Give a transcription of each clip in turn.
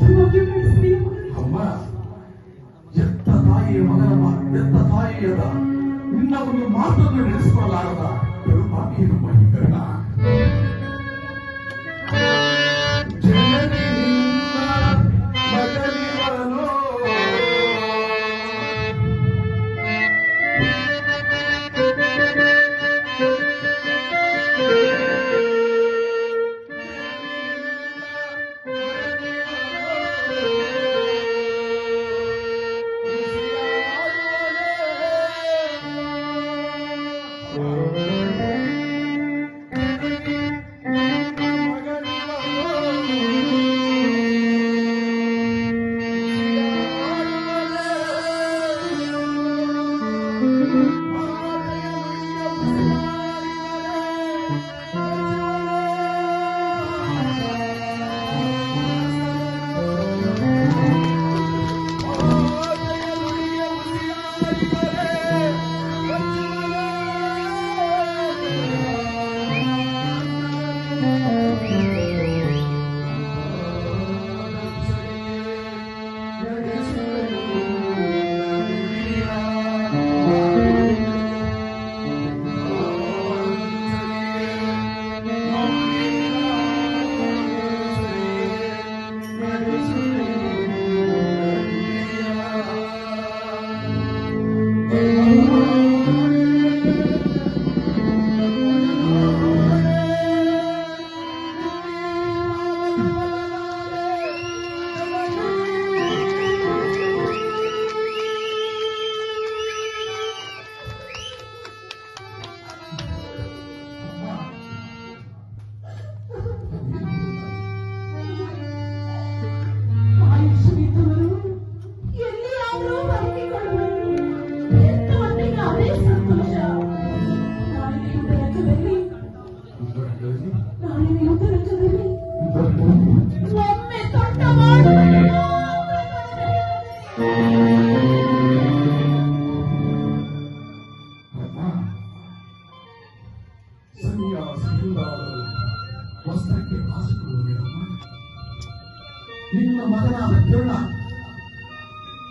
ಭದ್ರವಾಗಿ ನಡೆಸಿ ಮಗನೇ. ಅಮ್ಮ ಎತ್ತ ತಾಯಿಯ ಮಗನ ಮಾ- ಎತ್ತ ತಾಯಿಯದ ನಿನ್ನ ಒಂದು ಮಾತನ್ನು ನಡೆಸಿಕೊಳ್ಳಲಾರದ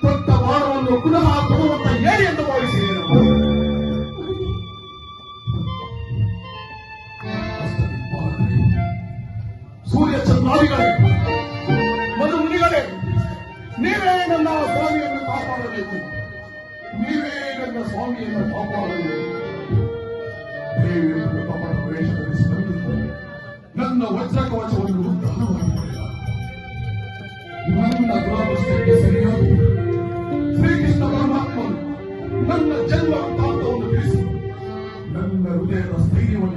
ತೊಟ್ಟ ಭಾರವನ್ನು ಪುನಃ ಭಗವಂತ ಹೇಳಿ ಎಂದು ಭಾವಿಸಿದ್ದೇನೆ ಸೂರ್ಯ ಚಂದ್ರಾವಿಗಳೇ ಮಧು ಮುನಿಗಳೇ ನೀವೇ ನನ್ನ ಸ್ವಾಮಿಯನ್ನು ಕಾಪಾಡಬೇಕು. ನೀವೇ ನನ್ನ ಸ್ವಾಮಿಯನ್ನು ಕಾಪಾಡಬೇಕು. ನನ್ನ ವಜ್ರ ಕವಚವನ್ನು ದಾನವಾಗಿ ನನ್ನ ದುರಾದೃಷ್ಟಕ್ಕೆ ಸರಿಯಾಗಿ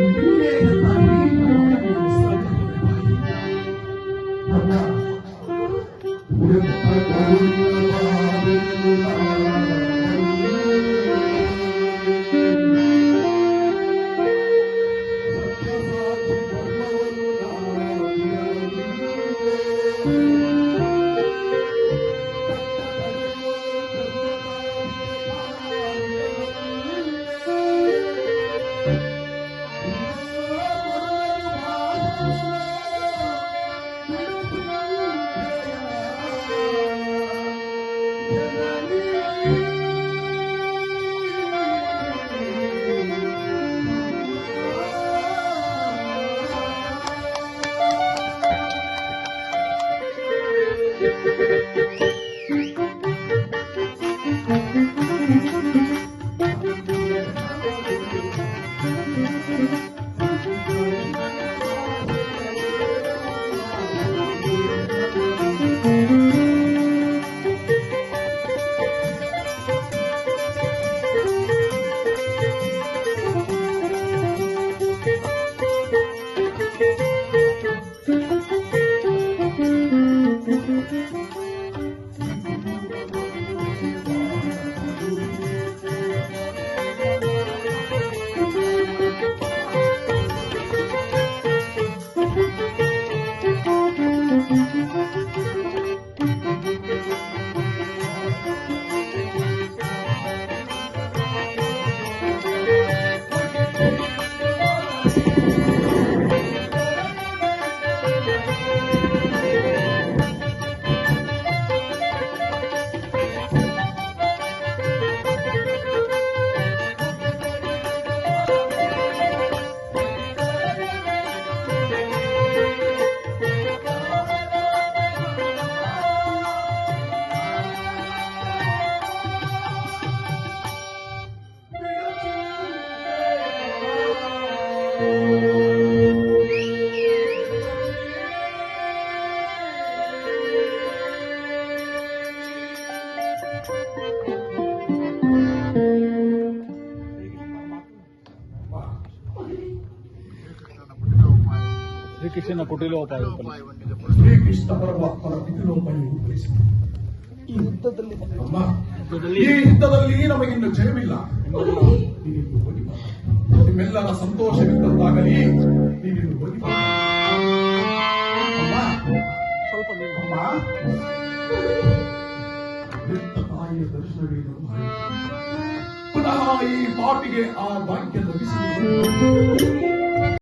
ನೀವೇ ಶ್ರೀಕೃಷ್ಣನ ಕುಟಿಲೋಪಾಯ ಶ್ರೀಕೃಷ್ಣ ಪರಮಾತ್ಮನ ಈ ಯುದ್ಧದಲ್ಲಿ ಅಮ್ಮ. ಈ ಯುದ್ಧದಲ್ಲಿ ನಮಗಿನ್ನು ಜಯವಿಲ್ಲ. ನೀನಿನ್ನು ಹೋಗಿ ಬಾ. ನಿಮ್ಮೆಲ್ಲರ ಸಂತೋಷವಿದ್ದಂತಾಗಲಿ ನೀವಿನ್ನು ಹೋಗಿ ಬಾ. ಅಮ್ಮ. ಸ್ವಲ್ಪ ತಾಯಿಯ ದರ್ಶನವೇನು ಪುನಃ ಈ ಪಾಪಿಗೆ ಆ ವಾಕ್ಯ ಲಭಿಸುವುದು